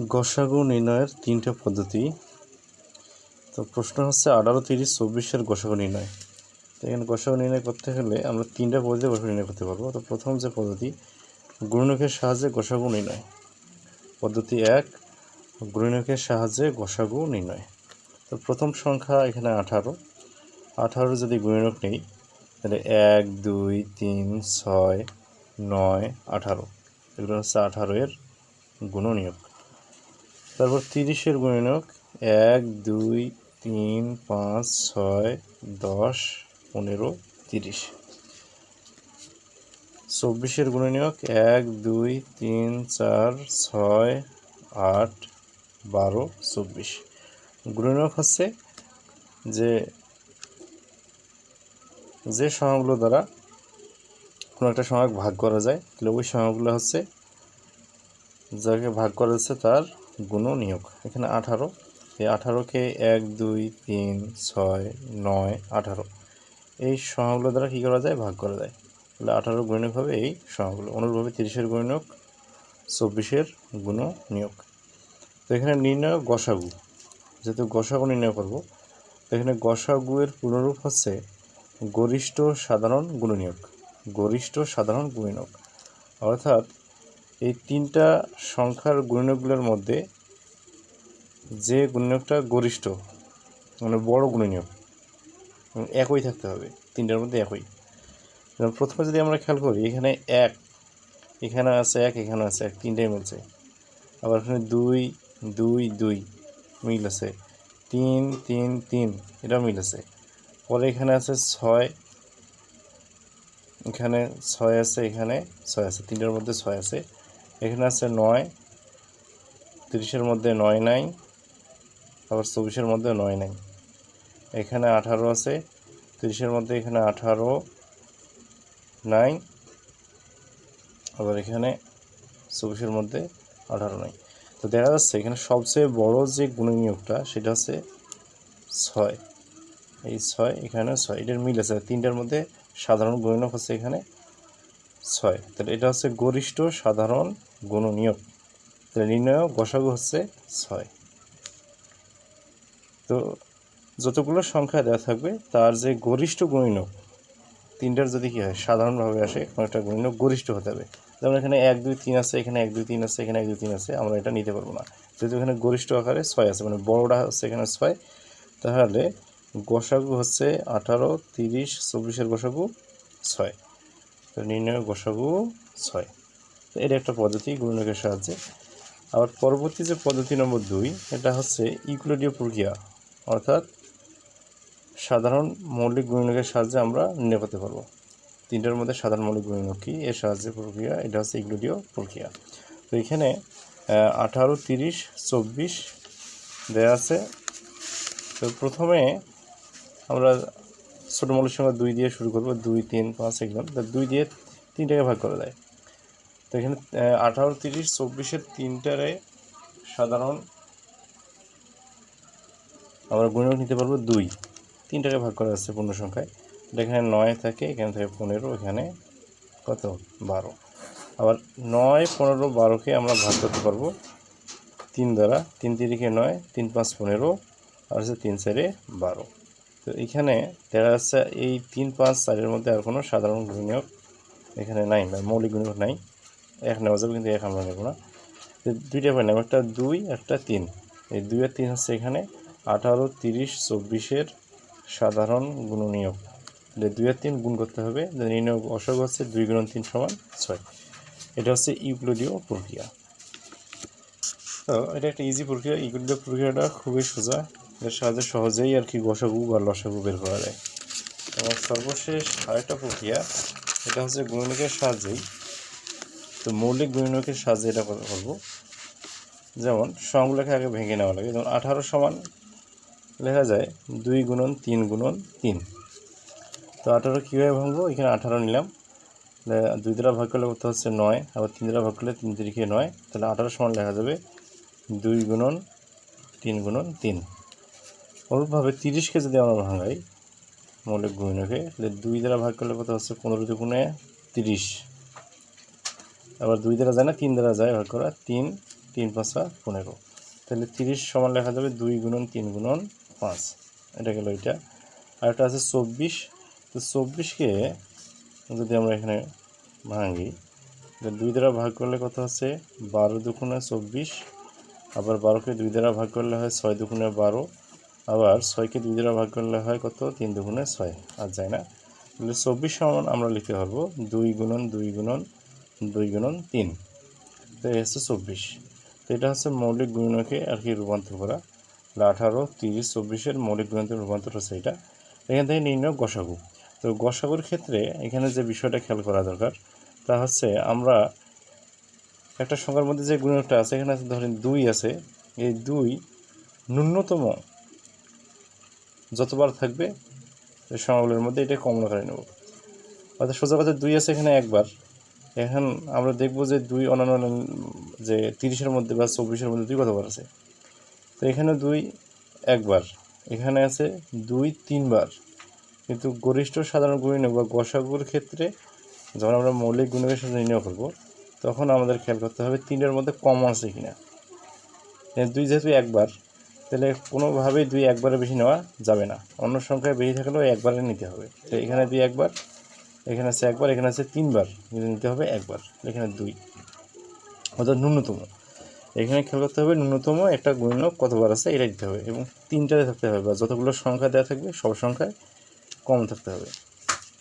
গসাগু নির্ণয়ের তিনটা পদ্ধতি। তো প্রশ্ন হচ্ছে, আঠারো, তিরিশ, চব্বিশের গসাগু নির্ণয়। তো এখানে গসাগু নির্ণয় করতে হলে আমরা তিনটা পদ্ধতি গসাগু নির্ণয় করতে পারব। তো প্রথম যে পদ্ধতি গুণনকের সাহায্যে গসাগু নির্ণয়। পদ্ধতি এক গুণনকের সাহায্যে গসাগু নির্ণয়। তো প্রথম সংখ্যা এখানে আঠারো। আঠারো যদি গুণনক নেই, তাহলে এক, দুই, তিন, ছয়, নয়, আঠারো। এগুলো হচ্ছে আঠারো এর গুণনীয়ক। তারপর তিরিশের গুণনীয়ক এক, দুই, তিন, পাঁচ, ছয়, দশ, পনেরো, তিরিশ। চব্বিশের গুণনীয়ক এক, দুই, তিন, চার, ছয়, আট, বারো, চব্বিশ। গুণনীয়ক হচ্ছে যে যে সংখ্যাগুলো দ্বারা কোনো একটা সংখ্যা ভাগ করা যায়, তাহলে ওই সংখ্যাগুলো হচ্ছে যাকে ভাগ করা যাচ্ছে তার গুণ নিয়োগ এখানে আঠারো। এই আঠারোকে এক, দুই, তিন, ছয়, নয়, আঠারো। এই সংখ্যাগুলো দ্বারা কী করা যায়? ভাগ করা যায়। তাহলে আঠারো গুণক হবে এই সংখ্যাগুলো অনুরূপভাবে তিরিশের গুণক চব্বিশের গুণ নিয়োগ তো এখানে নির্ণয় গসাগু। যেহেতু গসাগু নির্ণয় করব, তো এখানে গসাগুয়ের পুনরূপ হচ্ছে গরিষ্ঠ সাধারণ গুণনীয়ক। গরিষ্ঠ সাধারণ গুণনীয়ক। অর্থাৎ এই তিনটা সংখ্যার গুণনীয়কগুলোর মধ্যে যে গুণনীয়কটা গরিষ্ঠ মানে বড় গুণনীয়ক একই থাকতে হবে, তিনটার মধ্যে একই। প্রথমে যদি আমরা খেয়াল করি, এখানে এক, এখানে আছে এক, এখানে আছে এক, তিনটাই মিলছে। আবার এখানে দুই দুই দুই মিল আছে তিন তিন তিন এটা মিল আছে পরে এখানে আছে ছয়, এখানে ছয় আছে, এখানে ছয় আছে, তিনটার মধ্যে ছয় আছে। এখানে আছে নয়, তিরিশের মধ্যে নয় নাই, আবার চব্বিশের মধ্যে নয় নাই। এখানে আঠারো আছে, তিরিশের মধ্যে এখানে আঠারো নাই, আবার এখানে চব্বিশের মধ্যে আঠারো নাই। তো দেখা যাচ্ছে এখানে সবচেয়ে বড় যে গুণনীয়কটা সেটা হচ্ছে ছয়। এই ছয়, এখানে ছয়, এটার মিল আছে। তিনটার মধ্যে সাধারণ গুণনীয়ক হচ্ছে এখানে ছয়। তাহলে এটা হচ্ছে গরিষ্ঠ, সাধারণ, গুণনীয়ক। তাহলে নির্ণয় গসাগু হচ্ছে ছয়। তো যতগুলো সংখ্যা দেওয়া থাকবে, তার যে গরিষ্ঠ গুণনীয়ক, তিনটার যদি কী হয়, সাধারণভাবে আসে, কোনো একটা গুণনীয়ক গরিষ্ঠ হতে হবে। যেমন এখানে এক, দুই, তিন আছে, এখানে এক, দুই, তিন আছে, এখানে এক, দুই, তিন আছে, আমরা এটা নিতে পারব না। যেহেতু এখানে গরিষ্ঠ আকারে ছয় আছে মানে বড়োটা হচ্ছে এখানে ছয়, তাহলে গোসাগু হচ্ছে আঠারো, তিরিশ, চব্বিশের গোসাগু ছয়। নির্ণয় গোসাগু ছয়। তো এটা একটা পদ্ধতি গুণনকের সাহায্যে। আবার পরবর্তী যে পদ্ধতি নম্বর দুই, এটা হচ্ছে ইকুলেডীয় প্রক্রিয়া, অর্থাৎ সাধারণ মৌলিক গুণনকের সাহায্যে আমরা নির্ণয় করতে পারব। তিনটার মধ্যে সাধারণ মৌলিক গুণনক কী, এর সাহায্যে প্রক্রিয়া, এটা হচ্ছে ইকুলেডীয় প্রক্রিয়া। তো এখানে আঠারো, তিরিশ, চব্বিশ দেওয়া আছে। তো প্রথমে আমরা ছোটো মৌলিক সংখ্যা দুই দিয়ে শুরু করব, দুই, তিন, পাঁচ, এগুলো। দুই দিয়ে তিনটাকে ভাগ করা যায় তো এখানে আঠারো, তিরিশ, চব্বিশের তিনটারে সাধারণ আমরা গুণক নিতে পারব দুই। তিনটাকে ভাগ করা যাচ্ছে পূর্ণ সংখ্যায়। এখানে নয় থাকে, এখানে থাকে পনেরো, এখানে কত? বারো। আবার নয়, পনেরো, বারোকে আমরা ভাগ করতে পারব তিন দ্বারা। তিন তিরিখে নয়, তিন, পাঁচ, পনেরো। আর হচ্ছে তিন চারে বারো। তো এখানে দেখা যাচ্ছে এই তিন, পাঁচ চারের মধ্যে আর কোনো সাধারণ গুণনীয়ক এখানে নাই বা মৌলিক গুণনীয়ক নাই। এক নেওয়া যাবে কিন্তু এক আমরা নেব না। দুইটা পাই নেব, একটা দুই, একটা তিন। এই দুই আর তিন হচ্ছে এখানে আঠারো, তিরিশ, চব্বিশের সাধারণ গুণনীয়ক। দুই আর তিন গুণ করতে হবে নির্ণয় অসগ হচ্ছে দুই গুণ তিন সমান ছয়। এটা হচ্ছে ইউক্লোডীয় প্রক্রিয়া। তো এটা একটা ইজি প্রক্রিয়া, ইউক্লোডীয় প্রক্রিয়াটা খুবই সোজা। এর সাহায্যে সহজেই আর কি গসাগু বা লসাগু বের করা যায়। এবং সর্বশেষ আরেকটা প্রক্রিয়া, এটা হচ্ছে গুণনীকের সাহায্যেই। তো মৌলিক গুণনীকের সাহায্যে এটা করব যেমন সংগুলোকে আগে ভেঙে নেওয়া লাগে। যেমন আঠারো সমান লেখা যায় দুই গুণন তিন গুণন তিন। তো আঠারো কীভাবে ভাঙবো? এখানে আঠারো নিলাম। দুই দ্বারা ভাগ করলে করতে হচ্ছে? নয়। আবার তিন দ্বারা ভাগ করলে তিন তিরিখে নয়। তাহলে আঠারো সমান লেখা যাবে দুই গুণন তিন গুণন তিন। অনুরূপভাবে তিরিশকে যদি আমরা ভাঙাই মৌলিক গুণকে। তাহলে দুই দ্বারা ভাগ করলে কত হচ্ছে? পনেরো দুগুণে তিরিশ। আবার দুই দ্বারা যায় না, তিন দ্বারা যায় ভাগ করা তিন তিন পাঁচা পনেরো। তাহলে তিরিশ সমান লেখা যাবে দুই গুণন তিন গুণন পাঁচ। এটা গেল এটা আর একটা আছে চব্বিশ। তো চব্বিশকে যদি আমরা এখানে ভাঙি দুই দ্বারা ভাগ করলে কত হচ্ছে? বারো দুগুণে চব্বিশ। আবার বারোকে দুই দ্বারা ভাগ করলে হয় ছয় দুগুণে বারো। আবার ছয়কে দুই দ্বারা ভাগ করলে হয় কত? তিন দুগুণে ছয়। আর যায় না। তাহলে চব্বিশ সমান আমরা লিখতে পারব দুই গুণন দুই গুণন দুই গুণন, তিন। তো এই হচ্ছে চব্বিশ। তো এটা হচ্ছে মৌলিক গুণনকে আর কি রূপান্তর করা। আঠারো, তিরিশ, চব্বিশের মৌলিক গুণনের রূপান্তর হচ্ছে এটা। এখান থেকে নির্ণয় গসাগু। তো গসাগুর ক্ষেত্রে এখানে যে বিষয়টা খেয়াল করা দরকার, তা হচ্ছে আমরা একটা সংখ্যার মধ্যে যে গুণনটা আছে, এখানে আছে ধরেন দুই আছে। এই দুই ন্যূনতম যতবার থাকবে সংখ্যাগুলোর মধ্যে এটা কমন করে নেব। অর্থাৎ সোজা কথা দুই আছে এখানে একবার। এখন আমরা দেখব যে দুই অন্যান্য যে তিরিশের মধ্যে বা চব্বিশের মধ্যে দুই কতবার আছে? তো এখানে দুই একবার, এখানে আছে দুই তিনবার। কিন্তু গরিষ্ঠ সাধারণ গুণিনক বা গসাগুর ক্ষেত্রে যখন আমরা মৌলিক গুণকের সাথে নির্ণয় করব, তখন আমাদের খেয়াল করতে হবে তিনের মধ্যে কম আছে কিনা। দুই যেহেতু একবার তাহলে কোনোভাবেই দুই একবারের বেশি নেওয়া যাবে না। অন্য সংখ্যায় বেশি থাকলেও একবারে নিতে হবে। তো এখানে দুই একবার, এখানে আছে একবার, এখানে আছে তিনবার। নিতে হবে একবার এখানে দুই। অর্থাৎ ন্যূনতম। এখানে খেয়াল করতে হবে ন্যূনতম একটা গুণক কতবার আছে এটা দিতে হবে এবং তিনটাতে থাকতে হবে বা যতগুলো সংখ্যা দেওয়া থাকবে সব সংখ্যায় কম থাকতে হবে।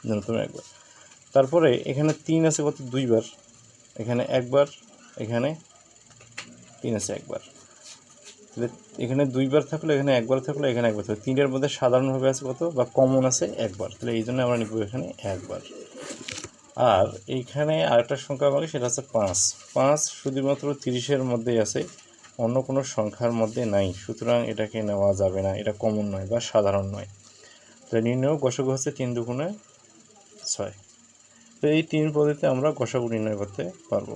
ন্যূনতম একবার। তারপরে এখানে তিন আছে কত? দুইবার। এখানে একবার, এখানে তিন আছে একবার। তাহলে এখানে দুইবার থাকল, এখানে একবার থাকল, এখানে একবার থাকল। তিনটার মধ্যে সাধারণভাবে আছে কত বা কমন আছে একবার। তাহলে এই জন্য আমরা নিব এখানে একবার। আর এইখানে আরেকটা সংখ্যা বলে সেটা হচ্ছে পাঁচ। পাঁচ শুধুমাত্র তিরিশের মধ্যেই আছে, অন্য কোনো সংখ্যার মধ্যে নাই। সুতরাং এটাকে নেওয়া যাবে না, এটা কমন নয় বা সাধারণ নয়। তাহলে নির্ণয় গসক হচ্ছে তিন দুগুণে ছয়। তো এই তিন পদ্ধতিতে আমরা গসাগু নির্ণয় করতে পারব।